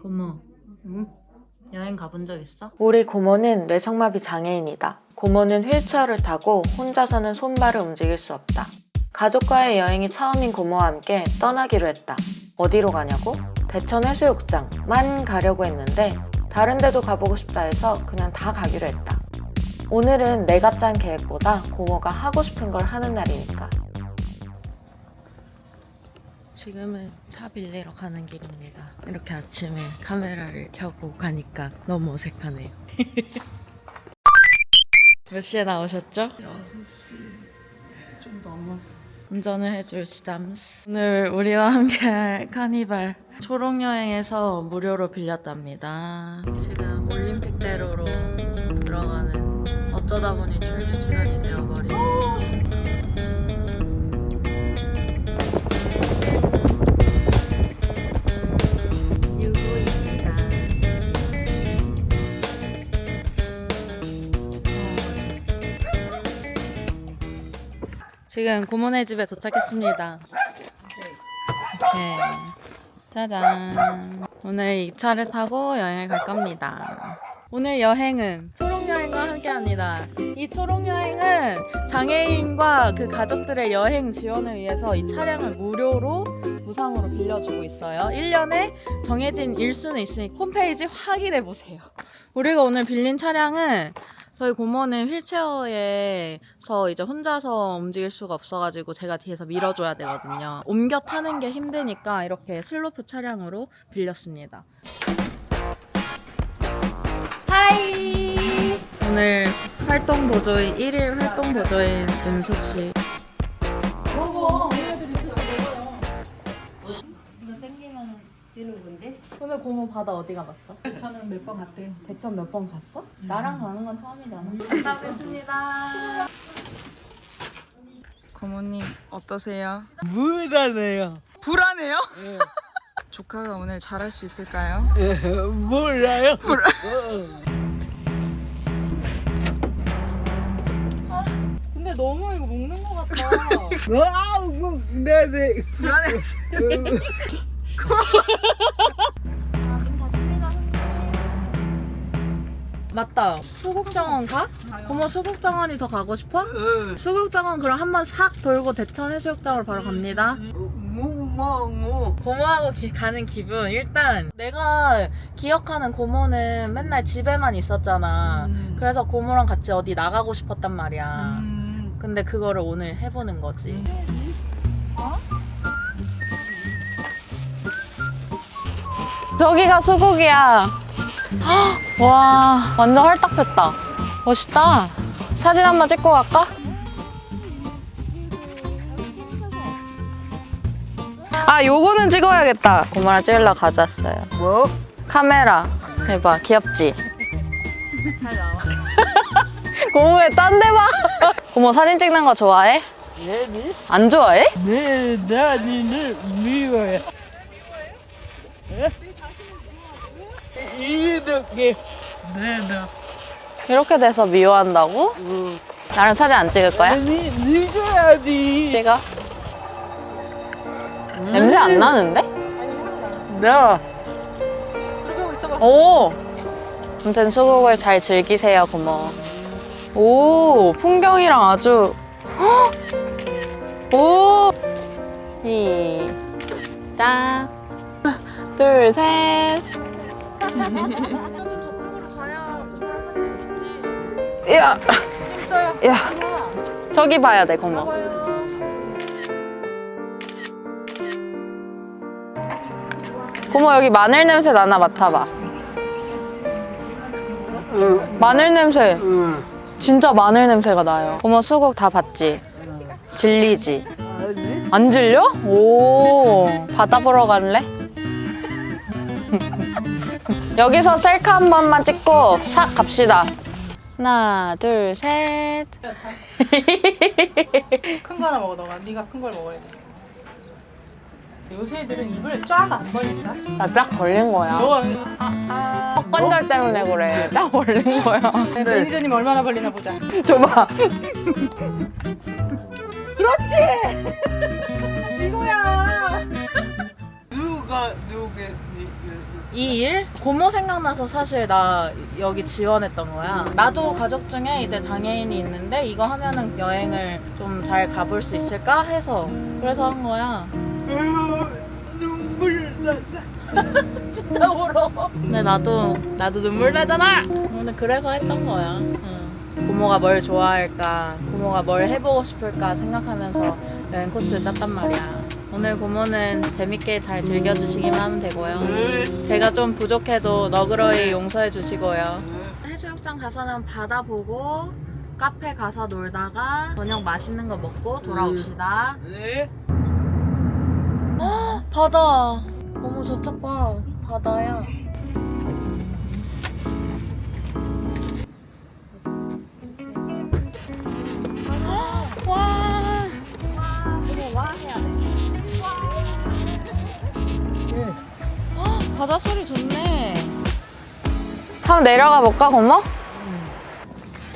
고모, 여행 가본 적 있어? 우리 고모는 뇌성마비 장애인이다. 고모는 휠체어를 타고 혼자서는 손발을 움직일 수 없다. 가족과의 여행이 처음인 고모와 함께 떠나기로 했다. 어디로 가냐고? 대천 해수욕장만 가려고 했는데 다른 데도 가보고 싶다 해서 그냥 다 가기로 했다. 오늘은 내가 짠 계획보다 고모가 하고 싶은 걸 하는 날이니까. 지금은 차 빌리러 가는 길입니다. 이렇게 아침에 카메라를 켜고 가니까 너무 어색하네요. 몇 시에 나오셨죠? 6시 좀 넘었어. 운전을 해줄 시담스. 오늘 우리와 함께할 카니발 초록 여행에서 무료로 빌렸답니다. 지금 올림픽대로로 들어가는 어쩌다 보니 출근 시간이 되어버린. 유고 지금 고모네 집에 도착했습니다. 이렇게 짜잔. 오늘 이 차를 타고 여행을 갈 겁니다. 오늘 여행은 초록 여행과 함께합니다. 이 초록 여행은 장애인과 그 가족들의 여행 지원을 위해서 이 차량을 무료로 무상으로 빌려주고 있어요. 1년에 정해진 일수는 있으니 홈페이지 확인해 보세요. 우리가 오늘 빌린 차량은 저희 고모는 휠체어에서 이제 혼자서 움직일 수가 없어가지고 제가 뒤에서 밀어줘야 되거든요. 옮겨 타는 게 힘드니까 이렇게 슬로프 차량으로 빌렸습니다. 하이! 오늘 활동 보조인, 1일 활동 보조인 은숙 씨. 오늘 고모 바다 어디 가봤어? 저는 몇 번 갔대요. 대천 몇 번 갔어? 나랑 가는 건 처음이잖아. 갔다 오겠습니다. 고모님 어떠세요? 불안해요. 불안해요? 조카가 오늘 잘할 수 있을까요? 몰라요. 근데 너무 이거 먹는 것 같다. 아우 뭐 네 네. 불안해. 맞다. 수국정원 가? 고모 수국정원이 더 가고 싶어? 수국정원 그럼 한번 싹 돌고 대천 해수욕장으로 바로 갑니다. 무멍무. 고모하고 기- 가는 기분 일단 내가 기억하는 고모는 맨날 집에만 있었잖아. 음. 그래서 고모랑 같이 어디 나가고 싶었단 말이야. 음. 근데 그거를 오늘 해보는 거지. 저기가 수국이야. 헉, 와, 완전 헐딱 폈다. 멋있다. 사진 한 번 찍고 갈까? 아, 요거는 찍어야겠다. 고모랑 찍으려 가져왔어요. 뭐? 카메라. 해봐, 귀엽지? 잘 나와. 고모 왜딴 데 봐? 고모 사진 찍는 거 좋아해? 네네. 안 좋아해? 네 나니는 미워요. 예? 이렇게 네 네. 이렇게 돼서 미워한다고? 어. 나랑 사진 안 찍을 거야? 아니 니가야지. 찍어. 냄새 안 나는데? 나. 오! 아무튼 수국을 잘 즐기세요, 고모. 오, 풍경이랑 아주. 헉! 오! 시작. 둘, 셋. 야, 야, 저기 봐야 돼, 고모. 고모 여기 마늘 냄새 나나 맡아봐. 마늘 냄새. 응. 진짜 마늘 냄새가 나요. 고모 수국 다 봤지? 질리지? 안 질려? 오, 바다 보러 갈래? 여기서 셀카 한 번만 찍고 싹 갑시다. 하나, 둘, 셋. 큰 거 하나 먹어 너가 네가 큰 걸 먹어야 돼 요새 애들은 입을 쫙 안 벌린다 나 딱 걸린 거야. 너가 턱관절 때문에 그래. 딱 걸린 거야. 매니저님 얼마나 벌리나 보자 줘봐. 이거야 누가 누게 이 일? 고모 생각나서 사실 나 여기 지원했던 거야. 나도 가족 중에 이제 장애인이 있는데 이거 하면은 여행을 좀 잘 가볼 수 있을까 해서 그래서 한 거야. 눈물 나자. 진짜 울어. 근데 나도 나도 눈물 나잖아. 오늘 그래서 했던 거야. 응. 고모가 뭘 좋아할까, 고모가 뭘 해보고 싶을까 생각하면서 여행 코스를 짰단 말이야. 오늘 고모는 재밌게 잘 즐겨주시기만 하면 되고요. 제가 좀 부족해도 너그러이 용서해 주시고요. 해수욕장 가서는 바다 보고 카페 가서 놀다가 저녁 맛있는 거 먹고 돌아옵시다. 네. 바다. 어머 저쪽 봐. 바다야. 바다 소리 좋네. 한번 내려가 볼까, 고모?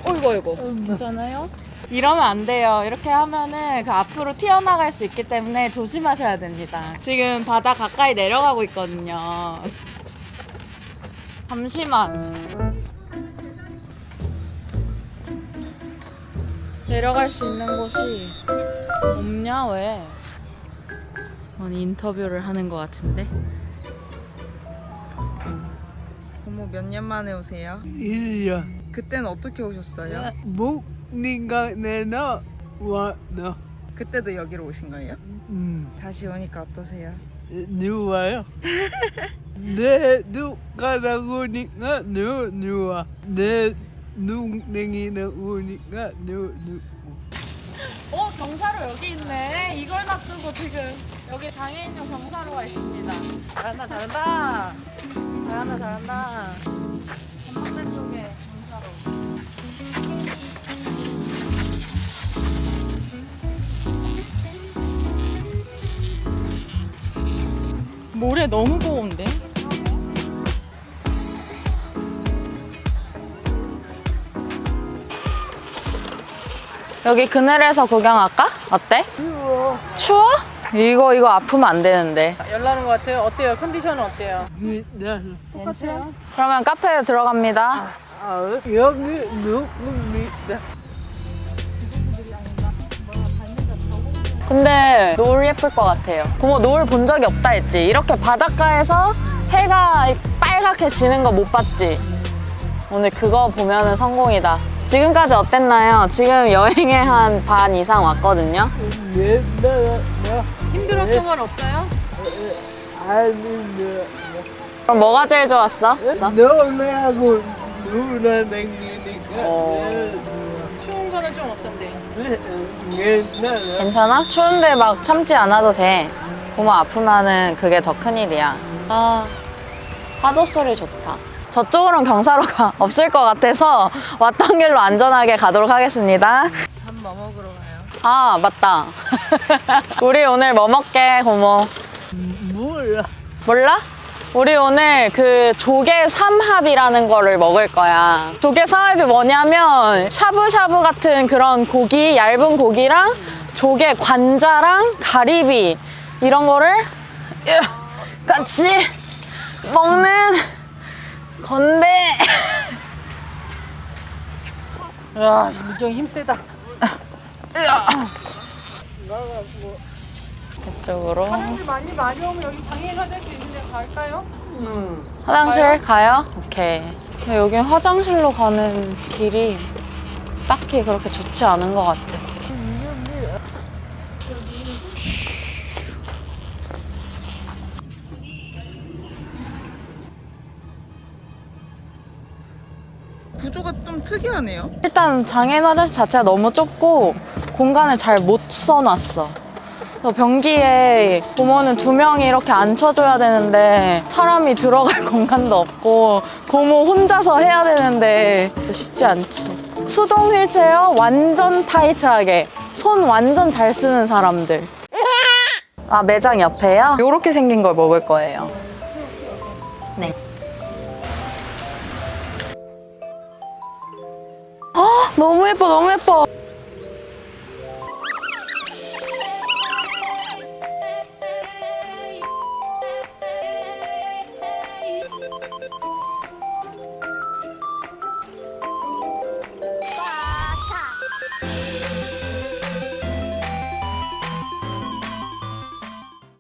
어이구, 어이구. 괜찮아요? 이러면 안 돼요. 이렇게 하면은 그 앞으로 튀어나갈 수 있기 때문에 조심하셔야 됩니다. 지금 바다 가까이 내려가고 있거든요. 잠시만. 내려갈 수 있는 곳이 없냐, 왜? 아니, 인터뷰를 하는 것 같은데? 고모 몇년 만에 오세요? 1년. 그때는 어떻게 오셨어요? 목니가 내나 와너. 그때도 여기로 오신 거예요? 음. 다시 오니까 어떠세요? 누와요? 내 누가 나오니까 누 누와. 내 눈냉이 나오니까 누 누. 어, 경사로 여기 있네. 이걸 놔두고 지금 여기 장애인용 경사로가 있습니다. 잘한다, 잘한다. 잘한다, 잘한다. 여기 그늘에서 구경할까? 어때? 추워. 추워? 이거 이거 아프면 안 되는데. 열나는 것 같아요. 어때요? 컨디션은 어때요? 똑같아요. 그러면 카페에 들어갑니다. 아, 여기 누굽니다. 근데 노을 예쁠 것 같아요. 고모 노을 본 적이 없다 했지. 이렇게 바닷가에서 해가 빨갛게 지는 거 못 봤지. 오늘 그거 보면은 성공이다. 지금까지 어땠나요? 지금 여행에 한 반 이상 왔거든요. 옛날에 힘들었던 건 없어요? 아닌데 그럼 뭐가 제일 좋았어? 너네하고 누나 댕기니까 어. 추운 거는 좀 어떤데? 괜찮아? 추운데 막 참지 않아도 돼. 고모 아프면은 그게 더 큰일이야. 아, 파도 소리 좋다. 저쪽으로는 경사로가 없을 것 같아서 왔던 길로 안전하게 가도록 하겠습니다. 밥 뭐 먹으러 가요? 아, 맞다. 우리 오늘 뭐 먹게, 고모? 몰라 몰라? 우리 오늘 그 조개 삼합이라는 거를 먹을 거야. 조개 삼합이 뭐냐면 샤브샤브 같은 그런 고기, 얇은 고기랑 조개 관자랑 가리비 이런 거를 같이 먹는 건데. 야, 물경 힘 세다. 이쪽으로 사람들 많이 많이 오면 여기 장애인 화장실 있는데 갈까요? 화장실 가요? 오케이. 근데 여긴 화장실로 가는 길이 딱히 그렇게 좋지 않은 것 같아. 구조가 좀 특이하네요. 일단 장애인 화장실 자체가 너무 좁고 공간을 잘 못 써놨어. 그래서 변기에 고모는 두 명이 이렇게 앉혀줘야 되는데 사람이 들어갈 공간도 없고 고모 혼자서 해야 되는데 쉽지 않지. 수동 휠체어 완전 타이트하게 손 완전 잘 쓰는 사람들. 아 매장 옆에요? 이렇게 생긴 걸 먹을 거예요. 네. 너무 예뻐 너무 예뻐